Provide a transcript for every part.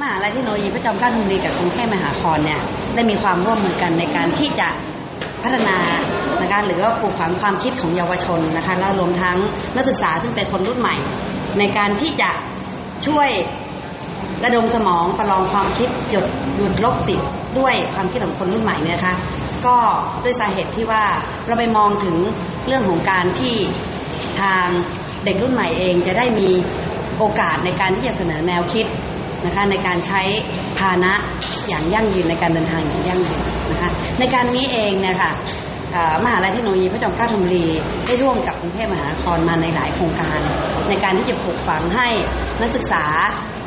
มหาลัยเทคโนโลยีพระจอมเกล้าธนบุรีกับกรุงเทพมหานครเนี่ยได้มีความร่วมมือกันในการที่จะพัฒนานะคะหรือว่าปลูกฝังความคิดของเยาวชนนะคะแล้วรวมทั้งนักศึกษาซึ่งเป็นคนรุ่นใหม่ ในการที่จะช่วยระดมสมองประลองความคิดหยุดหยุดลบติดด้วยความคิดของคนรุ่นใหม่เนี่ยนะคะก็ด้วยสาเหตุที่ว่าเราไปมองถึงเรื่องของการที่ทางเด็กรุ่นใหม่เองจะได้มีโอกาสในการที่จะเสนอแนวคิด นะคะในการใช้พาหนะอย่างยั่งยืนในการเดินทางอย่างยั่งยืนนะคะในการนี้เองเนี่ยค่ะมหาลัยเทคโนโลยีพระจอมเกล้าธนบุรีได้ร่วมกับกรุงเทพมหานครมาในหลายโครงการ ในการที่จะปลูกฝังให้นักศึกษา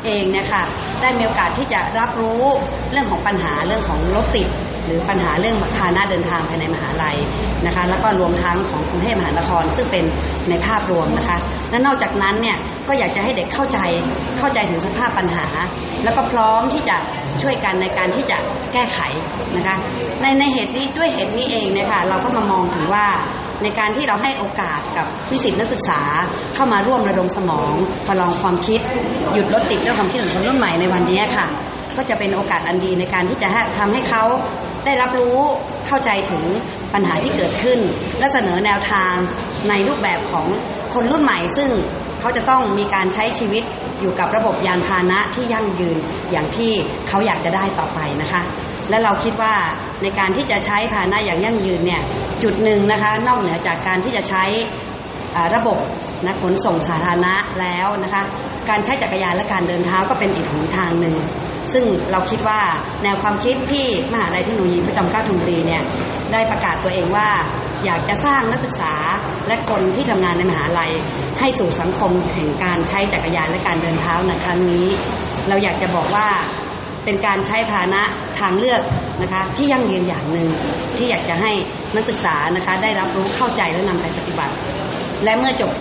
เองเนี่ยค่ะได้มีโอกาสที่จะรับรู้เรื่องของปัญหาเรื่องของรถติด หรือปัญหาเรื่องพาหนะเดินทางภายในมหาลัยนะคะแล้วก็รวมทั้งของกรุงเทพมหานครซึ่งเป็นในภาพรวมนะคะและนอกจากนั้นเนี่ยก็อยากจะให้เด็กเข้าใจเข้าใจถึงสภาพปัญหา แล้วก็พร้อมที่จะช่วยกันในการที่จะแก้ไขนะคะในในเหตุนี้ด้วยเหตุนี้เองเนี่ยค่ะเราก็มามองถึงว่าในการที่เราให้โอกาสกับวิสิตนักศึกษาเข้ามาร่วมระดมสมองประลองความคิด หยุดรถติดด้วยความคิดของคนรุ่นใหม่ในวันนี้ค่ะ ก็จะเป็นโอกาสอันดีในการที่จะให้ทำให้เขาได้รับรู้เข้าใจถึงปัญหาที่เกิดขึ้น และเสนอแนวทางในรูปแบบของคนรุ่นใหม่ ซึ่งเขาจะต้องมีการใช้ชีวิตอยู่กับระบบยานพาหนะที่ยั่งยืนอย่างที่เขาอยากจะได้ต่อไปนะคะ และเราคิดว่าในการที่จะใช้พาหนะอย่างยั่งยืนเนี่ยจุดหนึ่งนะคะ นอกเหนือจากการที่จะใช้ ระบบนะขนส่งสาธารณะแล้วนะคะ การใช้จักรยานและการเดินเท้าก็เป็นอีกหนทางหนึ่ง ซึ่งเราคิดว่าแนวความคิดที่มหาลัยเทคโนโลยีพระจอมเกล้าธนบุรีเนี่ยได้ประกาศตัวเองว่าอยากจะสร้างนักศึกษาและคนที่ทำงานในมหาลัย ให้สู่สังคมแห่งการใช้จักรยานและการเดินเท้าในครั้งนี้ เราอยากจะบอกว่า เป็นการใช้พาหนะทางเลือกนะคะที่ยั่งยืนอย่างหนึ่งที่อยากจะให้นักศึกษานะคะได้รับรู้เข้าใจและนำไปปฏิบัติ และเมื่อจบ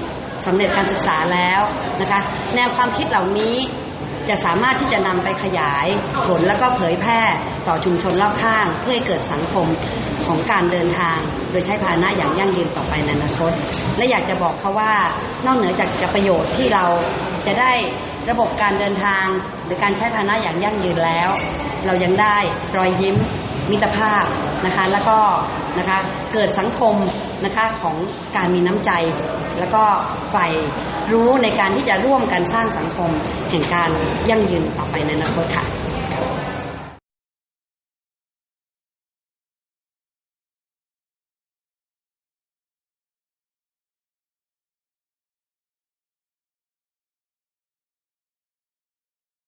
สำเร็จการศึกษาแล้วนะคะแนวความคิดเหล่านี้ จะสามารถที่จะนำไปขยายผลแล้วก็เผยแพร่ต่อชุมชนรอบข้าง เพื่อให้เกิดสังคมของการเดินทาง โดยใช้พาหนะอย่างยั่งยืนต่อไปในอนาคต และอยากจะบอกเขาว่านอกเหนือจากจะประโยชน์ที่เราจะได้ระบบการเดินทาง หรือการใช้พาหนะอย่างยั่งยืนแล้ว เรายังได้รอยยิ้มมิตรภาพนะคะแล้วก็นะคะเกิดสังคมนะคะของการมีน้ำใจ แล้วก็ใฝ่ รู้ในการที่จะร่วมกันสร้างสังคมแห่งการยั่งยืนต่อไปในอนาคตค่ะ